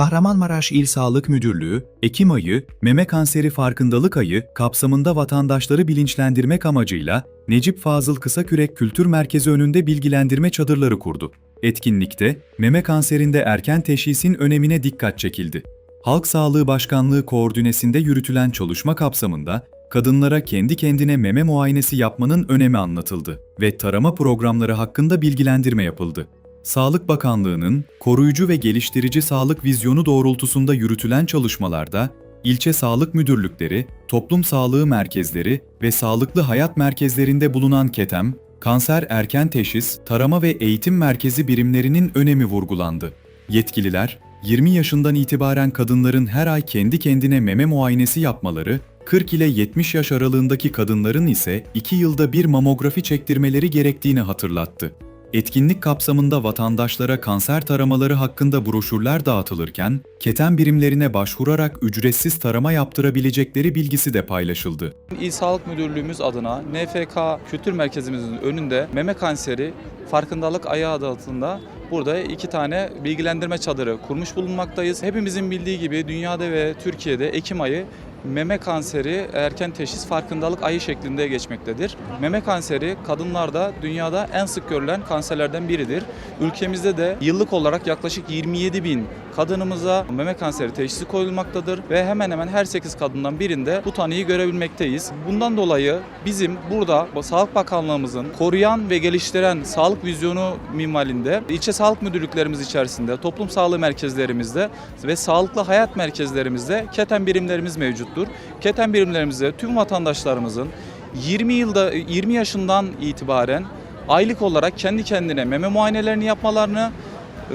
Kahramanmaraş İl Sağlık Müdürlüğü, Ekim ayı, meme kanseri farkındalık ayı kapsamında vatandaşları bilinçlendirmek amacıyla Necip Fazıl Kısakürek Kültür Merkezi önünde bilgilendirme çadırları kurdu. Etkinlikte meme kanserinde erken teşhisin önemine dikkat çekildi. Halk Sağlığı Başkanlığı koordinesinde yürütülen çalışma kapsamında kadınlara kendi kendine meme muayenesi yapmanın önemi anlatıldı ve tarama programları hakkında bilgilendirme yapıldı. Sağlık Bakanlığı'nın koruyucu ve geliştirici sağlık vizyonu doğrultusunda yürütülen çalışmalarda ilçe sağlık müdürlükleri, toplum sağlığı merkezleri ve sağlıklı hayat merkezlerinde bulunan KETEM, kanser erken teşhis, tarama ve eğitim merkezi birimlerinin önemi vurgulandı. Yetkililer, 20 yaşından itibaren kadınların her ay kendi kendine meme muayenesi yapmaları, 40 ile 70 yaş aralığındaki kadınların ise 2 yılda bir mamografi çektirmeleri gerektiğini hatırlattı. Etkinlik kapsamında vatandaşlara kanser taramaları hakkında broşürler dağıtılırken, keten birimlerine başvurarak ücretsiz tarama yaptırabilecekleri bilgisi de paylaşıldı. İl Sağlık Müdürlüğümüz adına NFK Kültür Merkezimizin önünde meme kanseri farkındalık ayağı adı altında burada iki tane bilgilendirme çadırı kurmuş bulunmaktayız. Hepimizin bildiği gibi dünyada ve Türkiye'de Ekim ayı meme kanseri erken teşhis farkındalık ayı şeklinde geçmektedir. Meme kanseri kadınlarda dünyada en sık görülen kanserlerden biridir. Ülkemizde de yıllık olarak yaklaşık 27 bin kadınımıza meme kanseri teşhisi koyulmaktadır ve hemen hemen her 8 kadından birinde bu tanıyı görebilmekteyiz. Bundan dolayı bizim burada Sağlık Bakanlığımızın koruyan ve geliştiren sağlık vizyonu minvalinde ilçe sağlık müdürlüklerimiz içerisinde, toplum sağlığı merkezlerimizde ve sağlıklı hayat merkezlerimizde keten birimlerimiz mevcuttur. Keten birimlerimizde tüm vatandaşlarımızın 20 yılda 20 yaşından itibaren aylık olarak kendi kendine meme muayenelerini yapmalarını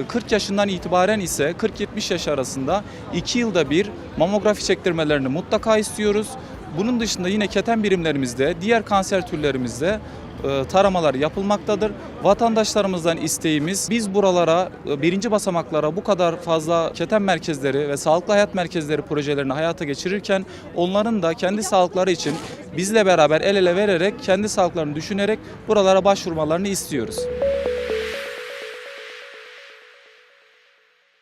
40 yaşından itibaren ise 40-70 yaş arasında 2 yılda bir mamografi çektirmelerini mutlaka istiyoruz. Bunun dışında yine keten birimlerimizde, diğer kanser türlerimizde e, taramalar yapılmaktadır. Vatandaşlarımızdan isteğimiz biz buralara e, birinci basamaklara bu kadar fazla keten merkezleri ve sağlıklı hayat merkezleri projelerini hayata geçirirken onların da kendi sağlıkları için bizle beraber el ele vererek kendi sağlıklarını düşünerek buralara başvurmalarını istiyoruz.